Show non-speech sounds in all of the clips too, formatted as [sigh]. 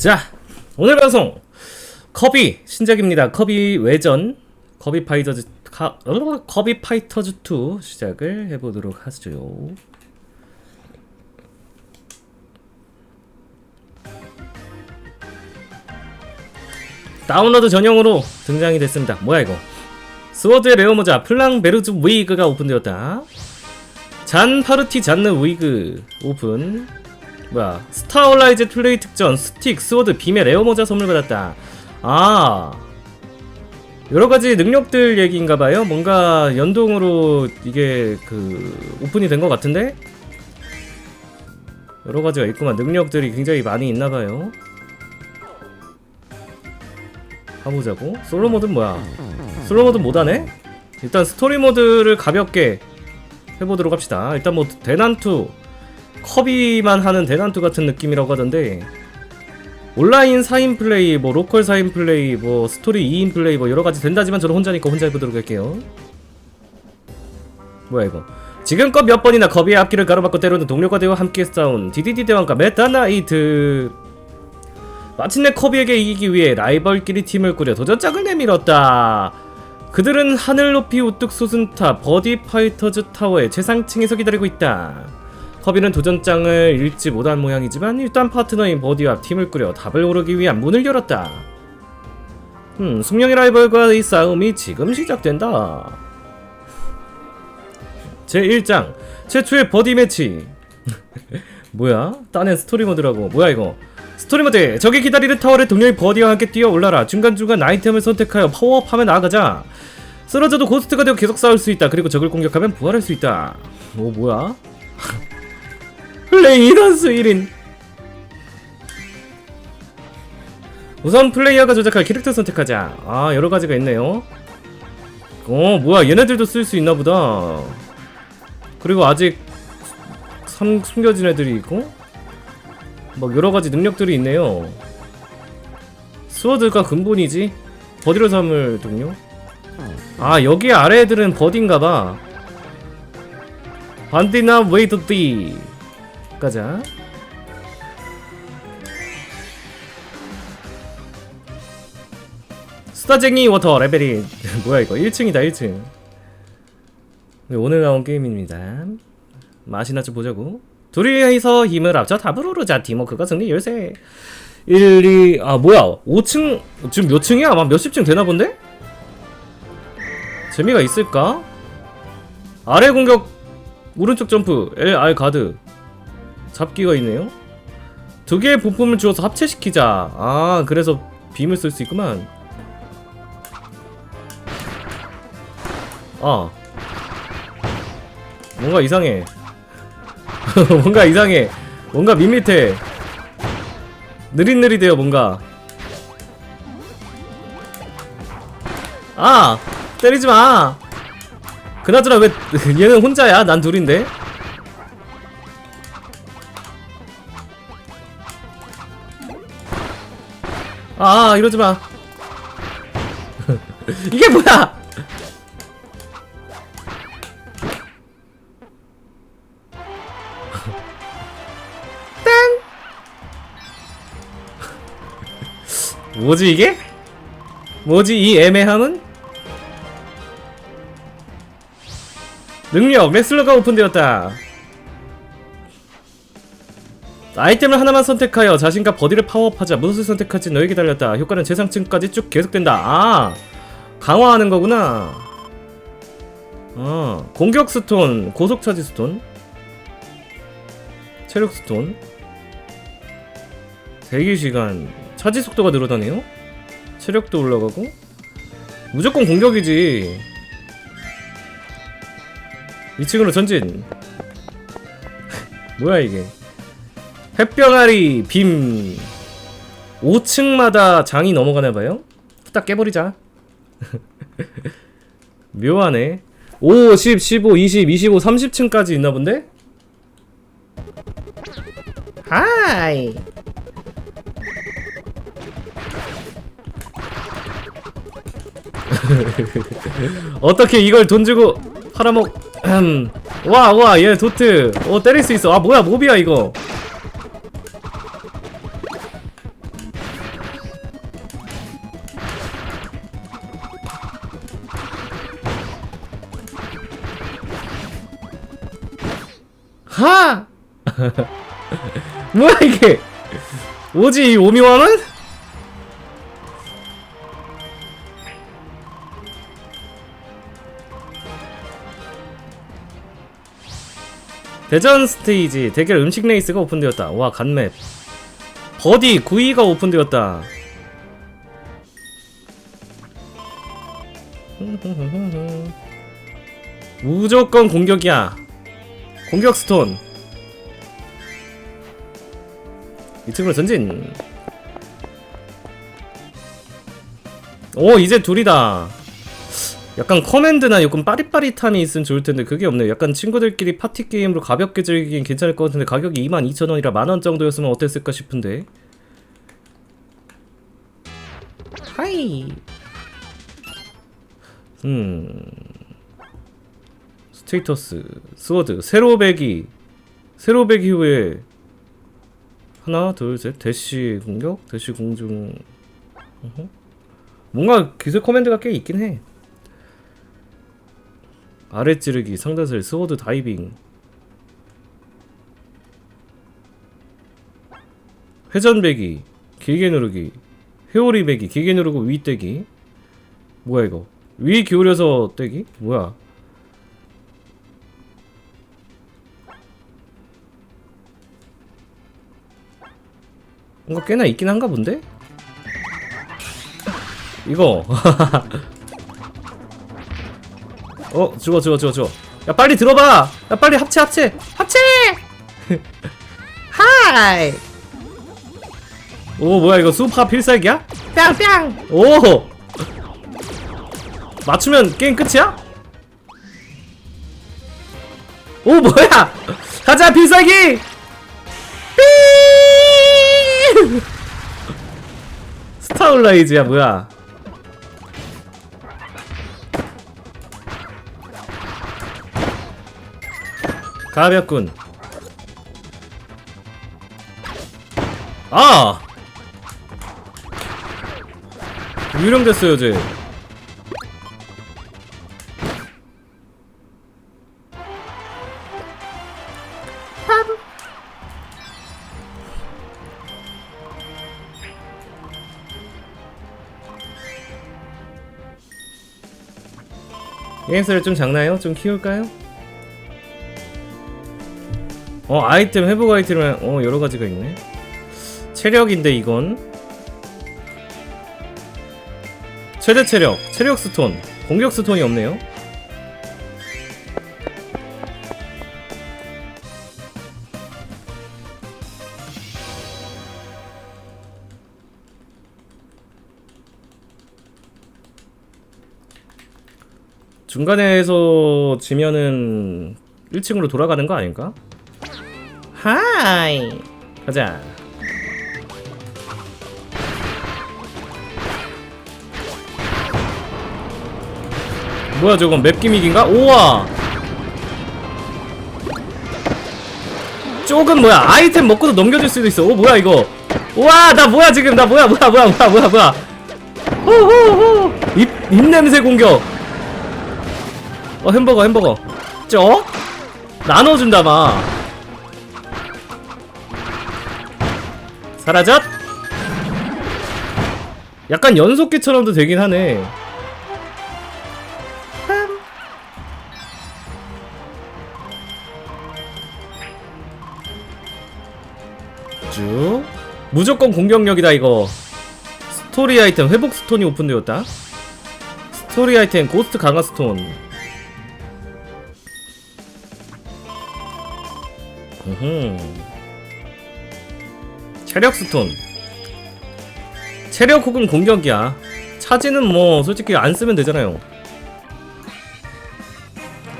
자, 오늘 방송 커비 신작입니다. 커비 외전 커비 파이터즈 카, 어, 커비 파이터즈 2 시작을 해보도록 하죠. 다운로드 전용으로 등장이 됐습니다. 뭐야 이거? 스워드의 레어 모자 플랑 베르즈 위그가 오픈되었다. 잔 파르티 잔느 위그 오픈. 뭐야? 스타올라이즈 플레이 특전 스틱 스워드 비멜 레어 모자 선물 받았다. 아. 여러 가지 능력들 얘기인가 봐요. 뭔가 연동으로 이게 그 오픈이 된 것 같은데? 여러 가지가 있구만. 능력들이 굉장히 많이 있나 봐요. 가보자고. 솔로 모드는 뭐야? 솔로 모드 못하네? 일단 스토리 모드를 가볍게 해보도록 합시다. 일단 뭐 대난투 커비만 하는 대난투 같은 느낌이라고 하던데 온라인 4인 플레이, 뭐 로컬 4인 플레이, 뭐 스토리 2인 플레이 뭐 여러 가지 된다지만 저는 혼자니까 혼자 해보도록 할게요. 뭐야 이거? 지금껏 몇 번이나 커비의 앞길을 가로막고 때로는 동료가 되어 함께 싸운 DDD 대왕과 메타나이트 마침내 커비에게 이기기 위해 라이벌끼리 팀을 꾸려 도전장을 내밀었다. 그들은 하늘 높이 우뚝 솟은 타 버디 파이터즈 타워의 최상층에서 기다리고 있다. 커비는 도전장을 읽지 못한 모양이지만 일단 파트너인 버디와 팀을 꾸려 답을 오르기 위한 문을 열었다. 음, 숙명의 라이벌과의 싸움이 지금 시작된다. 제1장 최초의 버디 매치. [laughs] 뭐야? 딴엔 스토리 모드라고. 뭐야 이거? 스토리 모드. 적이 기다리는 타워를 동료의 버디와 함께 뛰어 올라라. 중간중간 아이템을 선택하여 파워업하며 나아가자. 쓰러져도 고스트가 되어 계속 싸울 수 있다. 그리고 적을 공격하면 부활할 수 있다. 오 뭐야? 플레이 단수 1인. 우선 플레이어가 조작할 캐릭터 선택하자. 아 여러가지가 있네요. 어 뭐야 얘네들도 쓸 수 있나보다. 그리고 아직 삼, 숨겨진 애들이 있고 막 여러가지 능력들이 있네요. 스워드가 근본이지? 버디로 삼을 동료 아 여기 아래 애들은 버디인가봐. 반디나 웨이드 띠 가자. 수다쟁이 워터 레벨이 [laughs] 뭐야 이거 1층이다 1층 오늘 나온 게임입니다 맛이나 좀 보자고 둘이서 힘을 합쳐 답을 오르자 팀워크가 승리 열쇠 1, 2, 아 뭐야 5층 지금 몇 층이야? 아마 몇십 층 되나 본데? 재미가 있을까? 아래 공격 오른쪽 점프 L, R 가드 잡기가 있네요. 두 개의 부품을 주어서 합체시키자. 아, 그래서 빔을 쓸 수 있구만. 아. 뭔가 이상해. [laughs] 뭔가 이상해. 뭔가 밋밋해. 느릿느릿해요, 뭔가. 아! 때리지 마! 그나저나 왜 [laughs] 얘는 혼자야? 난 둘인데? 아 이러지 마. [laughs] 이게 뭐야? [laughs] 땡. [laughs] 뭐지 이게? 뭐지 이 애매함은? 능력 레슬러가 오픈되었다. 아이템을 하나만 선택하여 자신과 버디를 파워업하자 무엇을 선택할지 너에게 달렸다. 효과는 최상층까지 쭉 계속된다. 아 강화하는 거구나. 어 공격 스톤 고속 차지 스톤 체력 스톤 대기 시간 차지 속도가 늘어나네요. 체력도 올라가고. 무조건 공격이지. 2층으로 전진. [laughs] 뭐야 이게 햇병아리 빔. 5층마다 장이 넘어가나 봐요? 후딱 깨버리자. [laughs] 묘하네. 5, 10, 15, 20, 25, 30층까지 있나 본데? 하이! [laughs] 어떻게 이걸 돈 주고 팔아먹 [clears throat] 와와 얘 도트. 어 때릴 수 있어. 아 뭐야 몹이야 이거 하! [laughs] 뭐야 이게? 이 오미왕은? 대전 스테이지 대결 음식 레이스가 오픈되었다. 와 간맵. 버디 9위가 오픈되었다. [laughs] 무조건 공격이야. 공격 스톤. 2층으로 전진. 오 이제 둘이다. 약간 커맨드나 조금 빠릿빠릿함이 있으면 좋을 텐데 그게 없네요. 약간 친구들끼리 파티 게임으로 가볍게 즐기긴 괜찮을 것 같은데 가격이 22,000원이라 만원 정도였으면 어땠을까 싶은데. 하이. 음. 스테이터스, 스워드, 세로 배기, 세로 배기 후에 하나, 둘, 셋, 대시 공격, 대시 공중. 뭔가 기술 커맨드가 꽤 있긴 해. 아래 찌르기, 상단슬, 스워드 다이빙. 회전 배기, 길게 누르기, 회오리 배기, 길게 누르고 위 떼기. 뭐야 이거? 위 기울여서 떼기? 뭐야? 뭔가 꽤나 있긴 한가 본데? 이거. [laughs] 어 죽어 죽어 죽어 죽어. 야 빨리 들어봐! 야 빨리 합체 합체! 합체! [laughs] 하이! 오 뭐야 이거 수파 필살기야? 뿅뿅! 오! 맞추면 게임 끝이야? 오 뭐야! 가자 필살기 [laughs] 스타올라이즈야 뭐야? 가볍군. 아! 유령됐어요 쟤 게임스를 좀 작나요? 좀 키울까요? 어 아이템 회복 아이템은 어 여러 가지가 있네. 체력인데 이건 최대 체력, 체력 스톤, 공격 스톤이 없네요. 중간에서 지면은 1층으로 돌아가는 거 아닌가? 하이! 가자. 뭐야 저건 맵 기믹인가? 우와! 조금 뭐야 아이템 먹고도 넘겨줄 수도 있어. 오 뭐야 이거? 우와 나 뭐야 지금? 나 뭐야 뭐야 뭐야 뭐야 뭐야 뭐야. 호호호 입, 입냄새 공격 어 햄버거 햄버거. 쩍 나눠준다 막 사라졌? 약간 연속기처럼도 되긴 하네. 쭉. 무조건 공격력이다 이거. 스토리 아이템 회복 스톤이 오픈되었다. 스토리 아이템 고스트 강화 스톤 체력 스톤. 체력 혹은 공격이야. 차지는 뭐 솔직히 안 쓰면 되잖아요.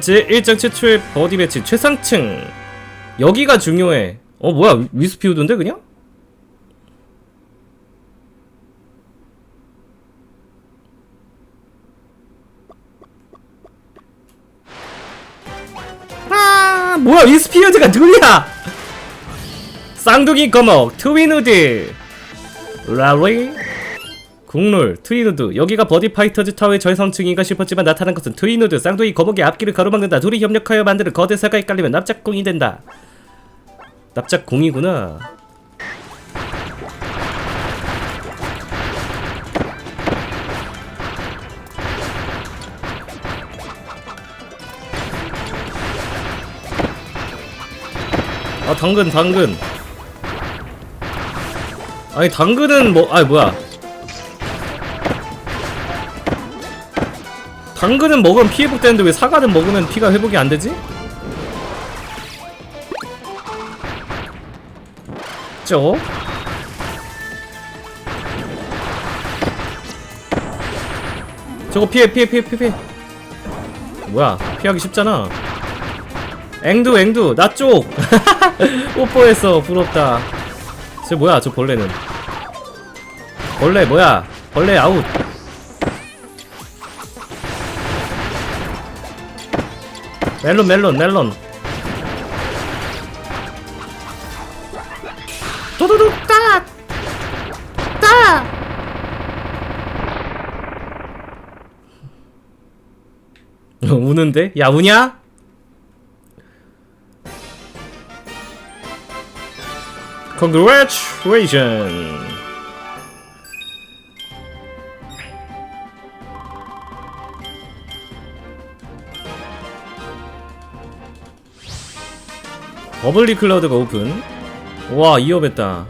제1장 최초의 버디 매치 최상층. 여기가 중요해. 어 뭐야? 위- 위스피우드인데 그냥? 뭐야 위스피우드가 누구야 쌍둥이 거목 트윈우드. 라리 국룰 트윈우드. 여기가 버디 파이터즈 타워의 절성층인가 싶었지만 나타난 것은 트윈우드 쌍둥이 거목의 앞길을 가로막는다. 둘이 협력하여 만드는 거대 사가에 깔리면 납작공이 된다. 납작 공이구나. 아 당근 당근. 아니 당근은 뭐 아니 뭐야? 당근은 먹으면 피 회복되는데 왜 사과는 먹으면 피가 회복이 안 되지? 저 저거 피해 피해 피해 피해 피해 뭐야 피하기 쉽잖아 앵두 앵두 나 쪽 [laughs] 뽀뽀했어 부럽다 저 뭐야 저 벌레는 벌레 뭐야 벌레 아웃 멜론 멜론 멜론 도도둑 따! 따! 우는데? 야 우냐? Congratulations! 버블리 클라우드가 오픈. 와 2업했다.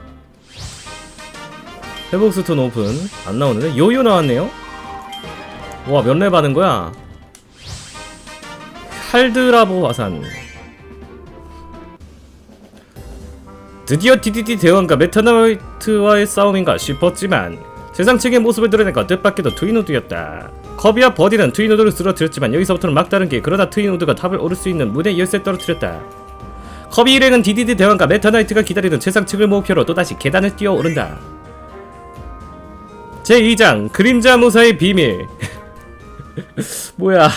회복 스톤 오픈. 안 나오는데? 요요 나왔네요? 와몇렙 하는 거야? 할드라보 화산 드디어 DDD 대왕과 메타나이트와의 싸움인가 싶었지만 세상 측의 모습을 드러내고 뜻밖에도 트윈우드였다. 커비와 버디는 트윈우드를 쓰러뜨렸지만 여기서부터는 막다른 게 그러다 트윈우드가 탑을 오를 수 있는 문의 열쇠 떨어뜨렸다. 커비 일행은 DDD 대왕과 메타나이트가 기다리는 최상 측을 목표로 또다시 계단을 뛰어오른다. 제2장 그림자 무사의 비밀. [laughs] 뭐야